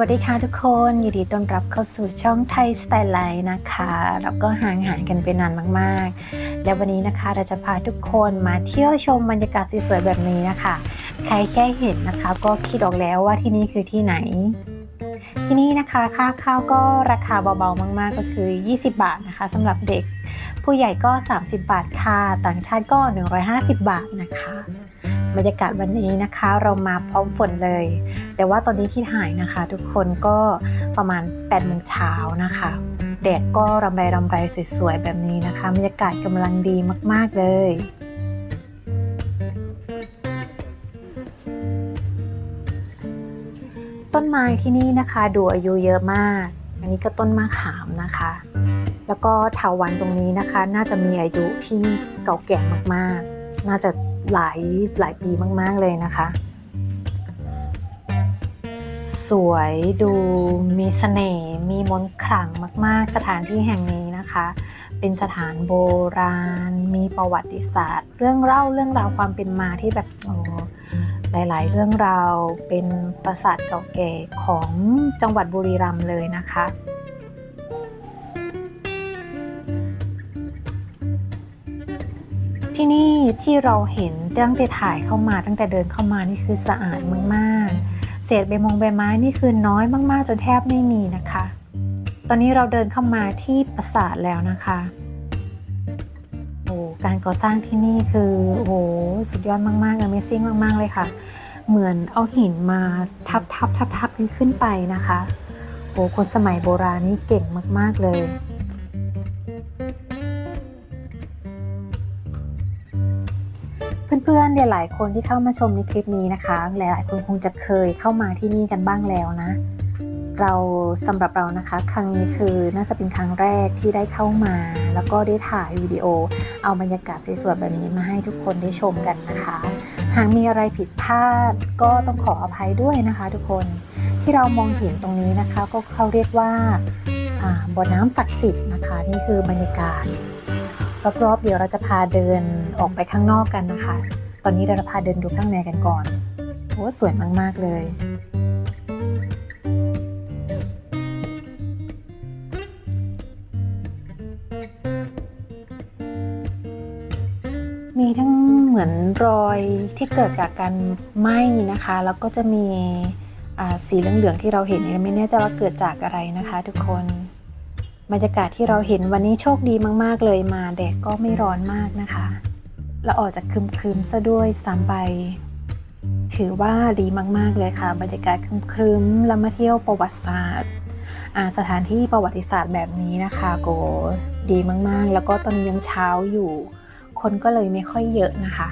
วัสดีค่ะทุกคนยินดีต้อนรับเข้าสู่ช่องไทยสไตล์ไลน์นะคะแล้วก็ห่างหายกันไปนานมากๆ และวันนี้นะคะเราจะพาทุกคนมาเที่ยวชมบรรยากาศสวยๆแบบนี้นะคะ ใครแค่เห็นนะคะ ก็คิดออกแล้วว่าที่นี่คือที่ไหน ที่นี่นะคะค่าข้าวก็ราคาเบาๆมาก ๆ ก็คือ 20 บาทนะคะสำหรับเด็ก ผู้ใหญ่ก็ 30 บาทค่ะต่างชาติก็ 150 บาทนะคะ บรรยากาศวันนี้นะคะ เรามาพร้อมฝนเลย แต่ว่าตอนนี้ที่ถ่ายนะคะ ทุกคนก็ประมาณ8โมงเช้านะคะแดดก็รำไรรำไรสวยๆแบบนี้นะคะบรรยากาศกำลังดีมากๆเลยต้นไม้ที่นี่นะคะดูอายุเยอะมาก อันนี้ก็ต้นมะขามนะคะ แล้วก็เถาวันตรงนี้นะคะ น่าจะมีอายุที่เก่าแก่มากๆ น่าจะ หลายหลายปีมาก ๆ เลยนะคะ สวยดูมีเสน่ห์มีมนต์ขลังมาก ๆ สถานที่แห่งนี้นะคะ เป็นสถานโบราณ มีประวัติศาสตร์ เรื่องเล่าเรื่องราวความเป็นมาที่แบบโอ้หลาย ๆ เรื่องราวเป็นปราสาทเก่าแก่ของจังหวัดบุรีรัมย์เลยนะคะ ที่นี่ที่เราเห็นตั้งแต่ถ่ายเข้ามาตั้งแต่เดินเข้ามานี่คือสะอาดมากๆ เศษใบมงใบไม้นี่คือน้อยมากๆ จนแทบไม่มีนะคะ ตอนนี้เราเดินเข้ามาที่ปราสาทแล้วนะคะโอ้การก่อสร้างที่นี่คือโอ้โหสุดยอดมากๆ Amazing มาก ๆ เลยค่ะ เหมือนเอาหินมาทับทับทับทับขึ้นไปนะคะโอ้คนสมัยโบราณนี่เก่งมาก ๆ เลย พื่อนๆเนี่ยหลายคนที่เข้ามาชมในคลิปนี้นะคะ หลายๆคนคงจะเคยเข้ามาที่นี่กันบ้างแล้วนะ เราสำหรับเรานะคะ ครั้งนี้คือน่าจะเป็นครั้งแรกที่ได้เข้ามา แล้วก็ได้ถ่ายวิดีโอ เอาบรรยากาศสวยๆแบบนี้มาให้ทุกคนได้ชมกันนะคะ หากมีอะไรผิดพลาดก็ต้องขออภัยด้วยนะคะ ทุกคนที่เรามองเห็นตรงนี้นะคะ ก็เขาเรียกว่าอ่าบ่อน้ำศักดิ์สิทธิ์นะคะ นี่คือบรรยากาศรอบๆเดี๋ยวเราจะพาเดินออกไปข้างนอกกันนะคะ ตอนนี้เราจะพาเดินดูข้างในกันก่อนโอ้สวยมาก ๆ เลย มีทั้งเหมือนรอยที่เกิดจากการไหม้นะคะ แล้วก็จะมีสีเหลือง ๆ ที่เราเห็นเนี่ยไม่แน่ใจว่าเกิดจากอะไรนะคะทุกคนบรรยากาศที่เราเห็นวันนี้โชคดีมาก ๆ เลยมาแดดก็ไม่ร้อนมากนะคะ และออกจากครึมๆซะด้วยสามใบถือว่าดีมากๆเลยค่ะ บรรยากาศครึมๆแล้วมาเที่ยวประวัติศาสตร์สถานที่ประวัติศาสตร์แบบนี้นะคะโกดีมากๆ แล้วก็ตอนนี้ยังเช้าอยู่ คนก็เลยไม่ค่อยเยอะนะคะ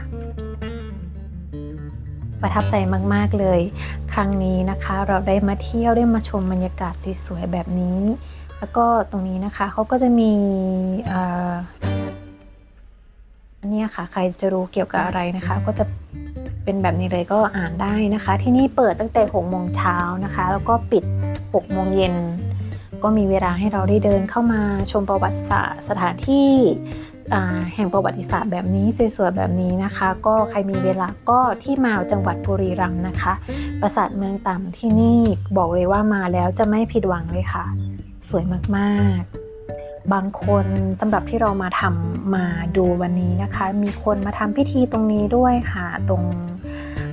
ประทับใจมากๆเลย ครั้งนี้นะคะ เราได้มาเที่ยวได้มาชมบรรยากาศสวยๆแบบนี้ แล้วก็ตรงนี้นะคะเขาก็จะมี เอ่ออันเนี้ยค่ะ ใครจะรู้เกี่ยวกับอะไรนะคะ ก็จะเป็นแบบนี้เลยก็อ่านได้นะคะ ที่นี่เปิดตั้งแต่6โมงเช้านะคะ แล้วก็ปิด6โมงเย็นก็มีเวลาให้เราได้เดินเข้ามาชมประวัติศาสตร์สถานที่อ่าแห่งประวัติศาสตร์แบบนี้สวยๆแบบนี้นะคะ ก็ใครมีเวลาก็ที่มาจังหวัดบุรีรัมย์นะคะ ปราสาทเมืองต่ำที่นี่บอกเลยว่ามาแล้วจะไม่ผิดหวังเลยค่ะ สวยมากๆ บางคนสำหรับที่เรามาทำมาดูวันนี้นะคะ มีคนมาทำพิธีตรงนี้ด้วยค่ะ ตรง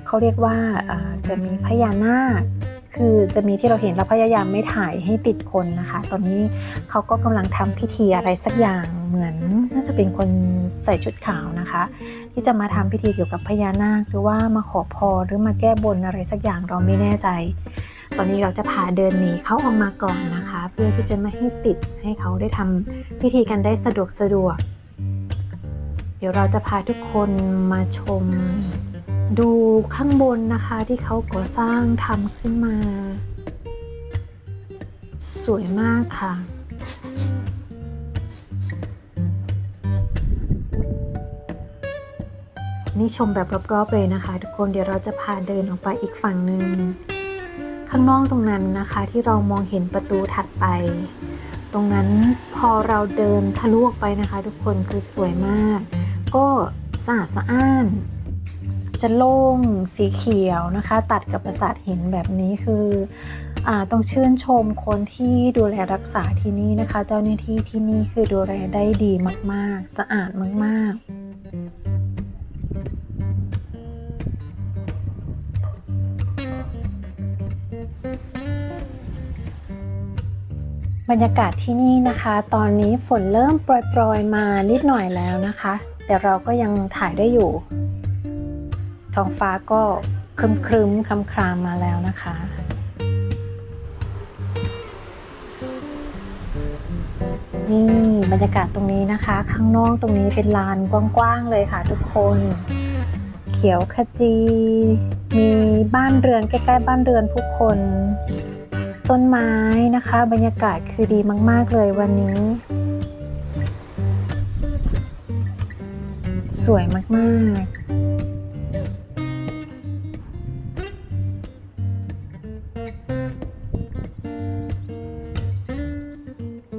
เขาเรียกว่าจะมีพญานาคคือจะมีที่เราเห็นเราพยายามไม่ถ่ายให้ติดคนนะคะ ตอนนี้เขาก็กำลังทำพิธีอะไรสักอย่างเหมือนน่าจะเป็นคนใส่ชุดขาวนะคะ ที่จะมาทำพิธีเกี่ยวกับพญานาคหรือว่ามาขอพรหรือมาแก้บนอะไรสักอย่างเราไม่แน่ใจ อนนี้เราจะพาเดินหนีเขาออกมาก่อนนะคะ เพื่อที่จะไม่ให้ติดให้เขาได้ทำพิธีกันได้สะดวกสะดวก เดี๋ยวเราจะพาทุกคนมาชม ดูข้างบนนะคะที่เขาก่อสร้างทำขึ้นมา สวยมากค่ะนี่ชมแบบรอบๆเลยนะคะ ทุกคนเดี๋ยวเราจะพาเดินออกไปอีกฝั่งหนึ่ง ข้างนอกตรงนั้นนะคะที่เรามองเห็นประตูถัดไป ตรงนั้นพอเราเดินทะลุออกไปนะคะ ทุกคนคือสวยมาก ก็สะอาดสะอ้าน จะโล่งสีเขียวนะคะ ตัดกับปราสาทหินแบบนี้คืออต้องชื่นชมคนที่ดูแลรักษาที่นี่นะคะ เจ้าหน้าที่ที่นี่คือดูแลได้ดีมากๆ สะอาดมากๆ บรรยากาศที่นี่นะคะ ตอนนี้ฝนเริ่มโปรยๆมานิดหน่อยแล้วนะคะ แต่เราก็ยังถ่ายได้อยู่ ท้องฟ้าก็ครึมครึมๆคำครามมาแล้วนะคะ นี่บรรยากาศตรงนี้นะคะ ข้างนอกตรงนี้เป็นลานกว้างๆเลยค่ะทุกคน เขียวขจี มีบ้านเรือนใกล้ๆบ้านเรือนผู้คน ต้นไม้นะคะ บรรยากาศคือดีมาก ๆ เลยวันนี้ สวยมากๆ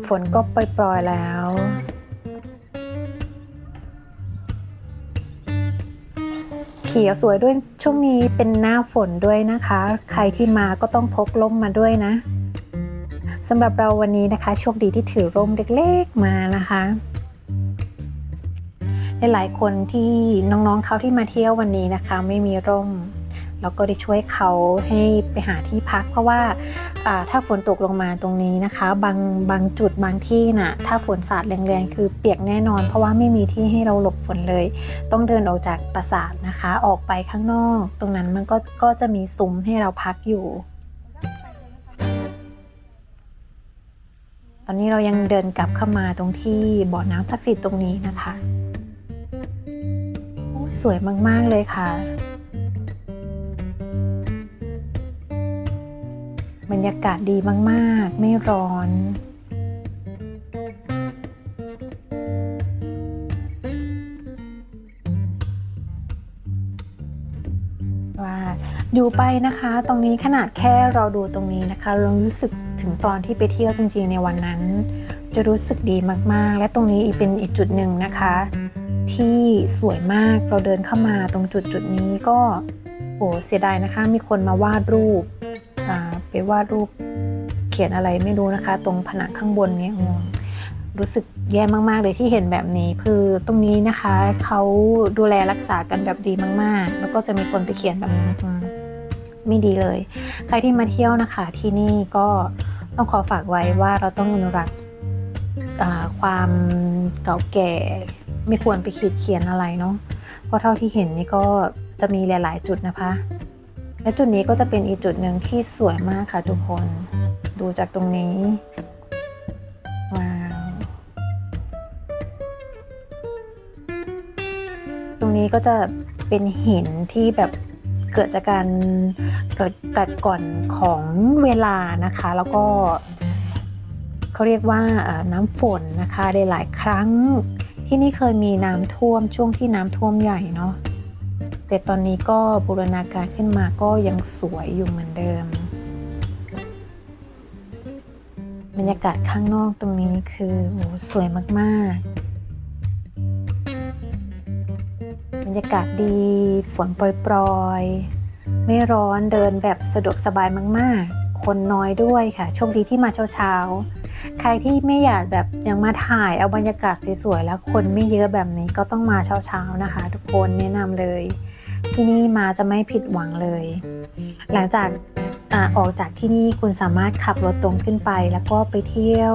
ฝนก็ปล่อยๆแล้ว ขียวสวยด้วยช่วงนี้เป็นหน้าฝนด้วยนะคะ ใครที่มาก็ต้องพกล่มมาด้วยนะสำหรับเราวันนี้นะคะโชคดีที่ถือร่มเล็กๆมานะคะหลายๆคนที่น้องๆเขาที่มาเที่ยววันนี้นะคะ ไม่มีร่ม เราก็ได้ช่วยเขาให้ไปหาที่พัก เพราะว่าถ้าฝนตกลงมาตรงนี้นะคะ บางบางจุดบางที่น่ะถ้าฝนสาดแรงๆ คือเปียกแน่นอน เพราะว่าไม่มีที่ให้เราหลบฝนเลย ต้องเดินออกจากปราสาทนะคะ ออกไปข้างนอก ตรงนั้นมันก็ก็จะมีซุ้มให้เราพักอยู่ตอนนี้เรายังเดินกลับเข้ามาตรงที่บ่อน้ำศักดิ์สิทธิ์ตรงนี้นะคะ สวยมาก ๆ เลยค่ะ บรรยากาศดีมาก ๆ ไม่ร้อน ว่าอยู่ไปนะคะ ตรงนี้ขนาดแค่เราดูตรงนี้นะคะ เรารู้สึกถึงตอนที่ไปเที่ยวจริง ๆ ในวันนั้น จะรู้สึกดีมาก ๆ และตรงนี้อีกเป็นอีกจุดหนึ่งนะคะ ที่สวยมากเราเดินเข้ามาตรงจุดจุดนี้ก็โอ้เสียดายนะคะ มีคนมาวาดรูป ไปวาดรูปเขียนอะไรไม่รู้นะคะ ตรงผนังข้างบนเนี่ยรู้สึกแย่มากๆเลยที่เห็นแบบนี้ คือตรงนี้นะคะเขาดูแลรักษากันแบบดีมากๆ แล้วก็จะมีคนไปเขียนแบบนี้อืมไม่ดีเลย ใครที่มาเที่ยวนะคะที่นี่ก็ต้องขอฝากไว้ว่าเราต้องอนุรักษ์ความเก่าแก่ไม่ควรไปขีดเขียนอะไรเนาะเพราะเท่าที่เห็นนี่ก็จะมีหลาย ๆ จุดนะคะ และจุดนี้ก็จะเป็นอีกจุดหนึ่งที่สวยมากค่ะทุกคน ดูจากตรงนี้ว้าวตรงนี้ก็จะเป็นหินที่แบบเกิดจากการเกิดกัดก่อนของเวลานะคะ แล้วก็เขาเรียกว่าน้ำฝนนะคะได้หลายครั้งที่นี่เคยมีน้ำท่วมช่วงที่น้ำท่วมใหญ่เนาะ แต่ตอนนี้ก็บูรณาการขึ้นมาก็ยังสวยอยู่เหมือนเดิม บรรยากาศข้างนอกตรงนี้คือโอ้สวยมากๆ บรรยากาศดีฝนโปรยๆ ไม่ร้อนเดินแบบสะดวกสบายมาก ๆ คนน้อยด้วยค่ะ โชคดีที่มาเช้าๆ ใครที่ไม่อยากแบบยังมาถ่ายเอาบรรยากาศสวยๆ แล้วคนไม่เยอะแบบนี้ก็ต้องมาเช้าๆนะคะ ทุกคนแนะนำเลย ที่นี่มาจะไม่ผิดหวังเลย หลังจากอออกจากที่นี่คุณสามารถขับรถตรงขึ้นไป แล้วก็ไปเที่ยว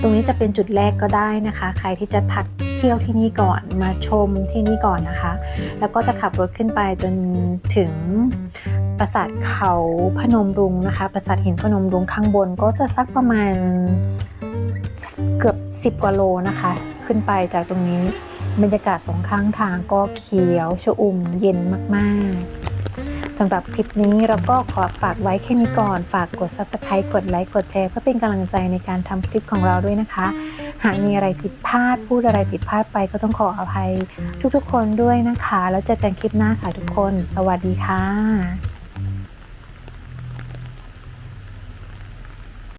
ตรงนี้จะเป็นจุดแรกก็ได้นะคะ ใครที่จะพักเที่ยวที่นี่ก่อนมาชมที่นี่ก่อนนะคะ แล้วก็จะขับรถขึ้นไปจนถึงปราสาทเขาพนมรุ้งนะคะ ปราสาทหินพนมรุ้งข้างบนก็จะสักประมาณเกือบ 10 กว่าโลนะคะ ขึ้นไปจากตรงนี้ บรรยากาศสองข้างทางก็เขียวชอุ่มเย็นมากๆสำหรับคลิปนี้เราก็ขอฝากไว้แค่นี้ก่อน ฝากกด Subscribe กดไลค์กดแชร์เพื่อเป็นกำลังใจในการทำคลิปของเราด้วยนะคะ หากมีอะไรผิดพลาด พูดอะไรผิดพลาดไปก็ต้องขออภัยทุกๆ คนด้วยนะคะ แล้วเจอกันคลิปหน้าค่ะทุกคน สวัสดีค่ะ